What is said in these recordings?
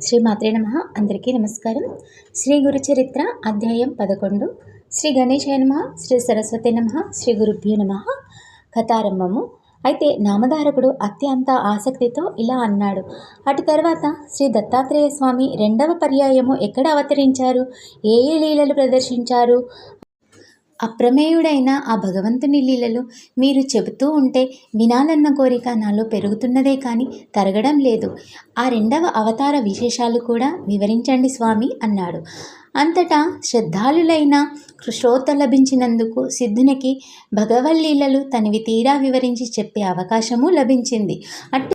శ్రీ మాత్రే నమ. అందరికీ నమస్కారం. శ్రీ గురు చరిత్ర అధ్యాయం పదకొండు. శ్రీ గణేశాయ నమ. శ్రీ సరస్వతి నమ. శ్రీ గురుభ్యో నమ. కథారంభము. అయితే నామధారకుడు అత్యంత ఆసక్తితో ఇలా అన్నాడు. అటు తర్వాత శ్రీ దత్తాత్రేయ స్వామి రెండవ పర్యాయము ఎక్కడ అవతరించారు? ఏ ఏ లీలలు ప్రదర్శించారు? అప్రమేయుడైన ఆ భగవంతుని లీలలు మీరు చెబుతూ ఉంటే వినాలన్న కోరిక నాలో పెరుగుతున్నదే కానీ తరగడం లేదు. ఆ రెండవ అవతార విశేషాలు కూడా వివరించండి స్వామి అన్నాడు. అంతటా శ్రద్ధాళులైన శ్రోత లభించినందుకు సిద్ధునికి భగవల్లీలలు తనివి తీరా వివరించి చెప్పే అవకాశము లభించింది. అట్టి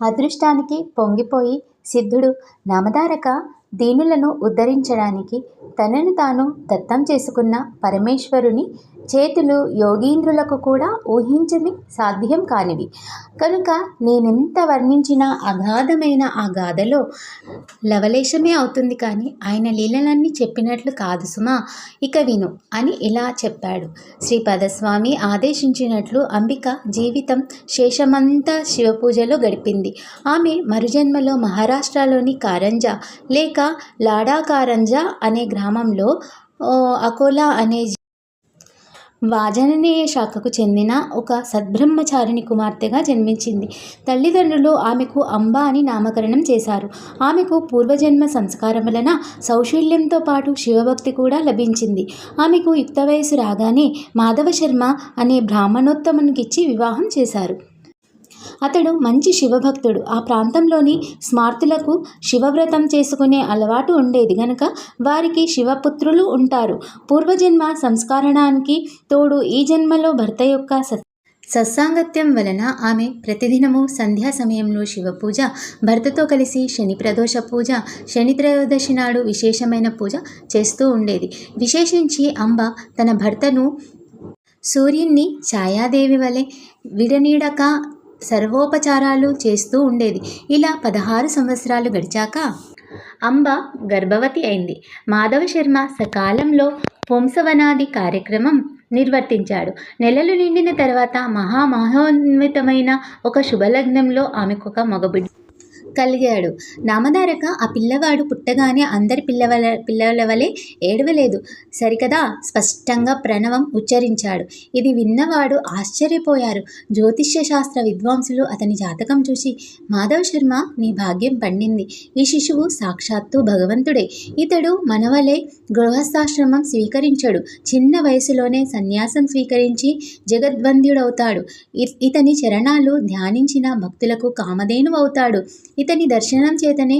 అదృష్టానికి పొంగిపోయి సిద్ధుడు నామధారక దీనులను ఉద్ధరించడానికి తనను తాను దత్తం చేసుకున్న పరమేశ్వరుని చేతులు యోగీంద్రులకు కూడా ఊహించని సాధ్యం కానివి. కనుక నేనెంత వర్ణించిన అగాధమైన ఆ గాథలో లవలేశమే అవుతుంది కానీ ఆయన లీలలన్నీ చెప్పినట్లు కాదు సుమా. ఇక విను అని ఇలా చెప్పాడు. శ్రీపదస్వామి ఆదేశించినట్లు అంబిక జీవితం శేషమంతా శివపూజలో గడిపింది. ఆమె మరుజన్మలో మహారాష్ట్రలోని కారంజా లేక లాడా కారంజా అనే గ్రామంలో అకోలా అనే వాజననేయ శాఖకు చెందిన ఒక సద్బ్రహ్మచారిణి కుమార్తెగా జన్మించింది. తల్లిదండ్రులు ఆమెకు అంబ అని నామకరణం చేశారు. ఆమెకు పూర్వజన్మ సంస్కారం వలన సౌశల్యంతో పాటు శివభక్తి కూడా లభించింది. ఆమెకు యుక్త వయసు రాగానే మాధవ శర్మ అనే బ్రాహ్మణోత్తమునికిచ్చి వివాహం చేశారు. అతడు మంచి శివభక్తుడు. ఆ ప్రాంతంలోని స్మార్తులకు శివవ్రతం చేసుకునే అలవాటు ఉండేది గనక వారికి శివపుత్రులు ఉంటారు. పూర్వజన్మ సంస్కరణానికి తోడు ఈ జన్మలో భర్త యొక్క సత్ సత్సాంగత్యం వలన ఆమె ప్రతిదినము సంధ్యా సమయంలో శివపూజ భర్తతో కలిసి శని ప్రదోష పూజ శని త్రయోదశి నాడు విశేషమైన పూజ చేస్తూ ఉండేది. విశేషించి అంబ తన భర్తను సూర్యుణ్ణి ఛాయాదేవి వలె విడనీడక సర్వోపచారాలు చేస్తూ ఉండేది. ఇలా పదహారు సంవత్సరాలు గడిచాక అంబ గర్భవతి అయింది. మాధవ శర్మ సకాలంలో వంశవనాది కార్యక్రమం నిర్వర్తించాడు. నెలలు నిండిన తర్వాత మహామహోన్వితమైన ఒక శుభలగ్నంలో ఆమెకు ఒక మగబిడ్డ కలిగాడు. నామధారక ఆ పిల్లవాడు పుట్టగానే అందరి పిల్లవల పిల్లల వలె ఏడవలేదు. సరికదా? స్పష్టంగా ప్రణవం ఉచ్చరించాడు. ఇది విన్నవాడు ఆశ్చర్యపోయారు. జ్యోతిష్య శాస్త్ర విద్వాంసులు అతని జాతకం చూసి మాధవ శర్మ నీ భాగ్యం పండింది. ఈ శిశువు సాక్షాత్తు భగవంతుడే. ఇతడు మనవలే గృహస్థాశ్రమం స్వీకరించడు. చిన్న వయసులోనే సన్యాసం స్వీకరించి జగద్వంద్యుడవుతాడు. ఇతని చరణాలు ధ్యానించిన భక్తులకు కామధేను అవుతాడు ఇతని దర్శనం చేతనే